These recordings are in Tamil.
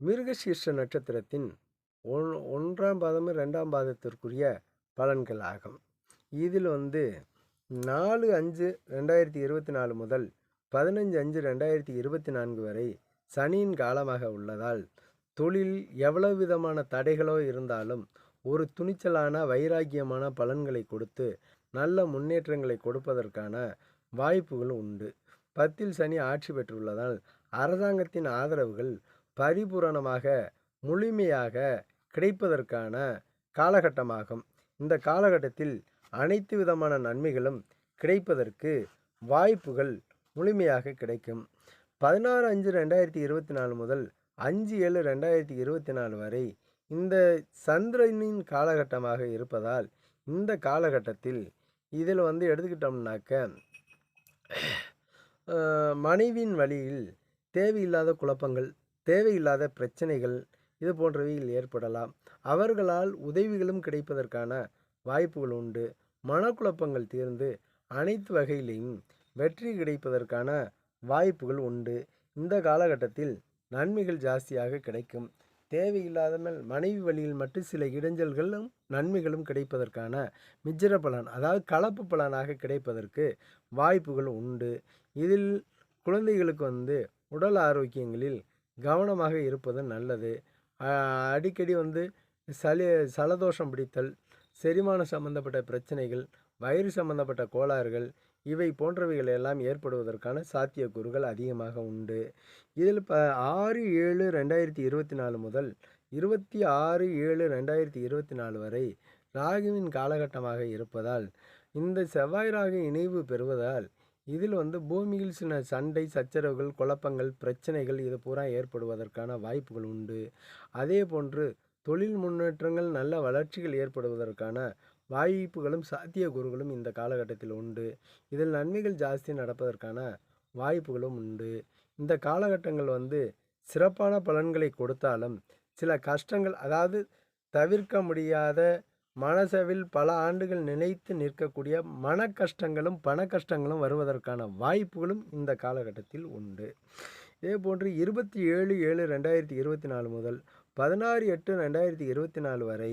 மிருகசீர்ஷ நட்சத்திரத்தின் ஒன் ஒன்றாம் பாதமும் ரெண்டாம் பாதத்திற்குரிய பலன்கள் ஆகும். இதில் வந்து நாலு அஞ்சு ரெண்டாயிரத்தி இருபத்தி நாலு முதல் பதினஞ்சு அஞ்சு ரெண்டாயிரத்தி இருபத்தி நான்கு வரை சனியின் காலமாக உள்ளதால் தொழில் எவ்வளவு விதமான தடைகளோ இருந்தாலும் ஒரு துணிச்சலான வைராக்கியமான பலன்களை கொடுத்து நல்ல முன்னேற்றங்களை கொடுப்பதற்கான வாய்ப்புகள் உண்டு. பத்தில் சனி ஆட்சி பெற்றுள்ளதால் அரசாங்கத்தின் ஆதரவுகள் பரிபூரணமாக முழுமையாக கிடைப்பதற்கான காலகட்டமாகும். இந்த காலகட்டத்தில் அனைத்து விதமான நன்மைகளும் கிடைப்பதற்கு வாய்ப்புகள் முழுமையாக கிடைக்கும். பதினாறு அஞ்சு ரெண்டாயிரத்தி இருபத்தி நாலு முதல் அஞ்சு ஏழு ரெண்டாயிரத்தி இருபத்தி நாலு வரை இந்த சந்திரனின் காலகட்டமாக இருப்பதால் இந்த காலகட்டத்தில் இதில் வந்து எடுத்துக்கிட்டோம்னாக்க மனைவியின் வழியில் தேவையில்லாத குழப்பங்கள் தேவையில்லாத பிரச்சனைகள் இது போன்றவைகள் ஏற்படலாம். அவர்களால் உதவிகளும் கிடைப்பதற்கான வாய்ப்புகள் உண்டு. மனக்குழப்பங்கள் தீர்ந்து அனைத்து வகையிலையும் வெற்றி கிடைப்பதற்கான வாய்ப்புகள் உண்டு. இந்த காலகட்டத்தில் நன்மைகள் ஜாஸ்தியாக கிடைக்கும். தேவையில்லாதமல் மனைவி வழியில் மட்டும் சில இடைஞ்சல்களும் நன்மைகளும் கிடைப்பதற்கான மிஜ்ர பலன் அதாவது கலப்பு பலனாக கிடைப்பதற்கு வாய்ப்புகள் உண்டு. இதில் குழந்தைகளுக்கு வந்து உடல் ஆரோக்கியங்களில் கவனமாக இருப்பது நல்லது. அடிக்கடி வந்து சளி சலதோஷம் பிடித்தல் செரிமானம் சம்பந்தப்பட்ட பிரச்சனைகள் வயிறு சம்பந்தப்பட்ட கோளாறுகள் இவை போன்றவைகள் எல்லாம் ஏற்படுவதற்கான சாத்தியக்கூறுகள் அதிகமாக உண்டு. இதில் ப ஆறு ஏழு ரெண்டாயிரத்தி இருபத்தி நாலு முதல் இருபத்தி ஆறு ஏழு ரெண்டாயிரத்தி இருபத்தி நாலு வரை ராகுவின் காலகட்டமாக இருப்பதால் இந்த செவ்வாய் ராகு இணைவு பெறுவதால் இதில் வந்து பூமியில் சில சண்டை சச்சரவுகள் குழப்பங்கள் பிரச்சனைகள் இது பூரா ஏற்படுவதற்கான வாய்ப்புகள் உண்டு. அதே போன்று தொழில் முன்னேற்றங்கள் நல்ல வளர்ச்சிகள் ஏற்படுவதற்கான வாய்ப்புகளும் சாத்தியக்கூறுகளும் இந்த காலகட்டத்தில் உண்டு. இதில் நன்மைகள் ஜாஸ்தி நடப்பதற்கான வாய்ப்புகளும் உண்டு. இந்த காலகட்டங்கள் வந்து சிறப்பான பலன்களை கொடுத்தாலும் சில கஷ்டங்கள் அதாவது தவிர்க்க முடியாத மனசவில் பல ஆண்டுகள் நிலைத்து நிற்கக்கூடிய மன கஷ்டங்களும் பண கஷ்டங்களும் வருவதற்கான வாய்ப்புகளும் இந்த காலகட்டத்தில் உண்டு. இதே போன்று இருபத்தி ஏழு ஏழு ரெண்டாயிரத்தி இருபத்தி நாலு முதல் பதினாறு எட்டு ரெண்டாயிரத்தி இருபத்தி நாலு வரை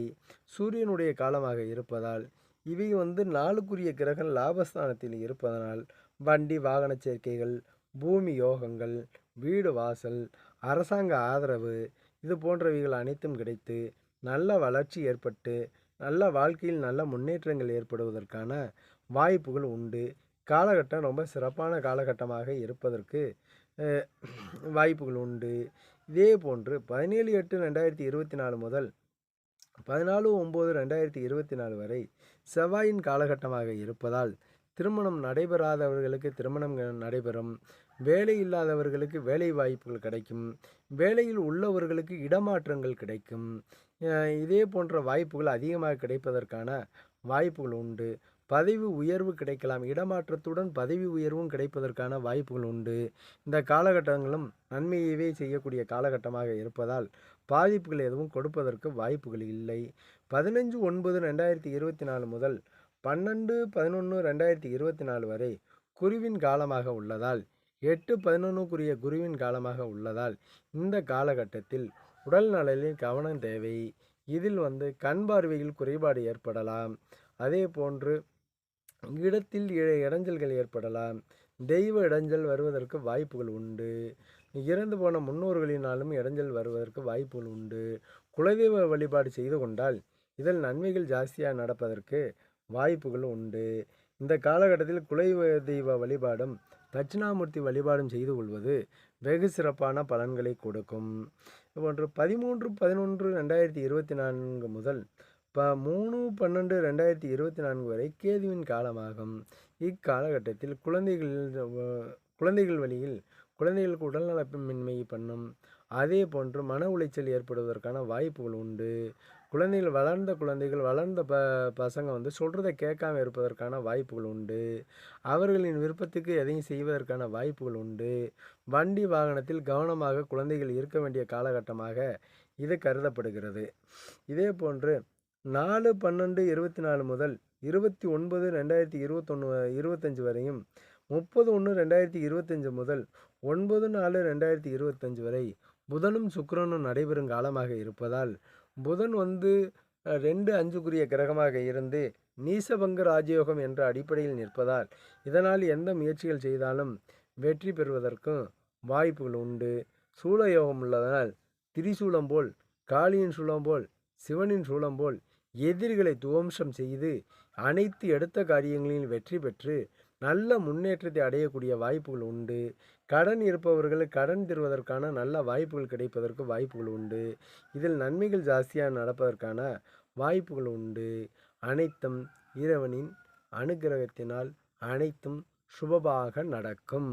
சூரியனுடைய காலமாக இருப்பதால் இவை வந்து நாளுக்குரிய கிரகம் லாபஸ்தானத்தில் இருப்பதனால் வண்டி வாகன சேர்க்கைகள் பூமி யோகங்கள் வீடு வாசல் அரசாங்க ஆதரவு இது போன்றவைகள் அனைத்தும் கிடைத்து நல்ல வளர்ச்சி ஏற்பட்டு நல்ல வாழ்க்கையில் நல்ல முன்னேற்றங்கள் ஏற்படுவதற்கான வாய்ப்புகள் உண்டு. காலகட்டம் ரொம்ப சிறப்பான காலகட்டமாக இருப்பதற்கு வாய்ப்புகள் உண்டு. இதே போன்று பதினேழு எட்டு ரெண்டாயிரத்தி இருபத்தி நாலு முதல் பதினாலு ஒம்பது ரெண்டாயிரத்தி இருபத்தி நாலு வரை செவ்வாயின் காலகட்டமாக இருப்பதால் திருமணம் நடைபெறாதவர்களுக்கு திருமணம் நடைபெறும். வேலை இல்லாதவர்களுக்கு வேலை வாய்ப்புகள் கிடைக்கும். வேலையில் உள்ளவர்களுக்கு இடமாற்றங்கள் கிடைக்கும். இதே போன்ற வாய்ப்புகள் அதிகமாக கிடைப்பதற்கான வாய்ப்புகள் உண்டு. பதவி உயர்வு கிடைக்கலாம். இடமாற்றத்துடன் பதவி உயர்வும் கிடைப்பதற்கான வாய்ப்புகள் உண்டு. இந்த காலகட்டங்களும் நன்மையவே செய்யக்கூடிய காலகட்டமாக இருப்பதால் பாதிப்புகள் எதுவும் கொடுப்பதற்கு வாய்ப்புகள் இல்லை. பதினஞ்சு ஒன்பது ரெண்டாயிரத்தி இருபத்தி நாலு முதல் பன்னெண்டு பதினொன்று ரெண்டாயிரத்தி இருபத்தி நாலு வரை குருவின் காலமாக உள்ளதால் எட்டு பதினொன்றுக்குரிய குருவின் காலமாக உள்ளதால் இந்த காலகட்டத்தில் உடல் நலனில் கவனம் தேவை. இதில் வந்து கண் பார்வையில் குறைபாடு ஏற்படலாம். அதே போன்று இடத்தில் இடைஞ்சல்கள் ஏற்படலாம். தெய்வ இடைஞ்சல் வருவதற்கு வாய்ப்புகள் உண்டு. இறந்து போன முன்னோர்களினாலும் இடைஞ்சல் வருவதற்கு வாய்ப்புகள் உண்டு. குலதெய்வ வழிபாடு செய்து கொண்டால் இதில் நன்மைகள் ஜாஸ்தியாக நடப்பதற்கு வாய்ப்புகள் உண்டு. இந்த காலகட்டத்தில் குலதெய்வ தெய்வ வழிபாடும் தட்சிணாமூர்த்தி வழிபாடும் செய்து கொள்வது வெகு சிறப்பான பலன்களை கொடுக்கும். இதுபோன்று பதிமூன்று பதினொன்று ரெண்டாயிரத்தி இருபத்தி நான்கு முதல் ப மூணு பன்னெண்டு ரெண்டாயிரத்தி இருபத்தி நான்கு வரை கேதுவின் காலமாகும். இக்காலகட்டத்தில் குழந்தைகள் குழந்தைகள் வழியில் குழந்தைகளுக்கு உடல்நலமின்மை பண்ணும். அதே போன்று மன உளைச்சல் ஏற்படுவதற்கான வாய்ப்புகள் உண்டு. குழந்தைகள் வளர்ந்த குழந்தைகள் வளர்ந்த ப பசங்க வந்து சொல்கிறத கேட்காம இருப்பதற்கான வாய்ப்புகள் உண்டு. அவர்களின் விருப்பத்துக்கு எதையும் செய்வதற்கான வாய்ப்புகள் உண்டு. வண்டி வாகனத்தில் கவனமாக குழந்தைகள் இருக்க வேண்டிய காலகட்டமாக இது கருதப்படுகிறது. இதே போன்று நாலு பன்னெண்டு இருபத்தி நாலு முதல் இருபத்தி ஒன்பது ரெண்டாயிரத்தி இருபத்தொன்று இருபத்தஞ்சு வரையும் முப்பது ஒன்று ரெண்டாயிரத்தி இருபத்தஞ்சு முதல் ஒன்பது நாலு ரெண்டாயிரத்தி இருபத்தஞ்சு வரை புதனும் சுக்கரனும் நடைபெறும் காலமாக இருப்பதால் புதன் வந்து ரெண்டு அஞ்சுக்குரிய கிரகமாக இருந்து நீசபங்க ராஜயோகம் என்ற அடிப்படையில் நிற்பதால் இதனால் எந்த முயற்சிகள் செய்தாலும் வெற்றி பெறுவதற்கும் வாய்ப்புகள் உண்டு. சூலயோகம் உள்ளதனால் திரிசூலம் போல் காளியின் சூலம் போல் சிவனின் சூலம் போல் எதிரிகளை துவம்சம் செய்து அனைத்து எடுத்த காரியங்களில் வெற்றி பெற்று நல்ல முன்னேற்றத்தை அடையக்கூடிய வாய்ப்புகள் உண்டு. கடன் இருப்பவர்கள் கடன் தருவதற்கான நல்ல வாய்ப்புகள் கிடைப்பதற்கு வாய்ப்புகள் உண்டு. இதில் நன்மைகள் ஜாஸ்தியாக நடப்பதற்கான வாய்ப்புகள் உண்டு. அனைத்தும் இறைவனின் அனுக்கிரகத்தினால் அனைத்தும் சுபமாக நடக்கும்.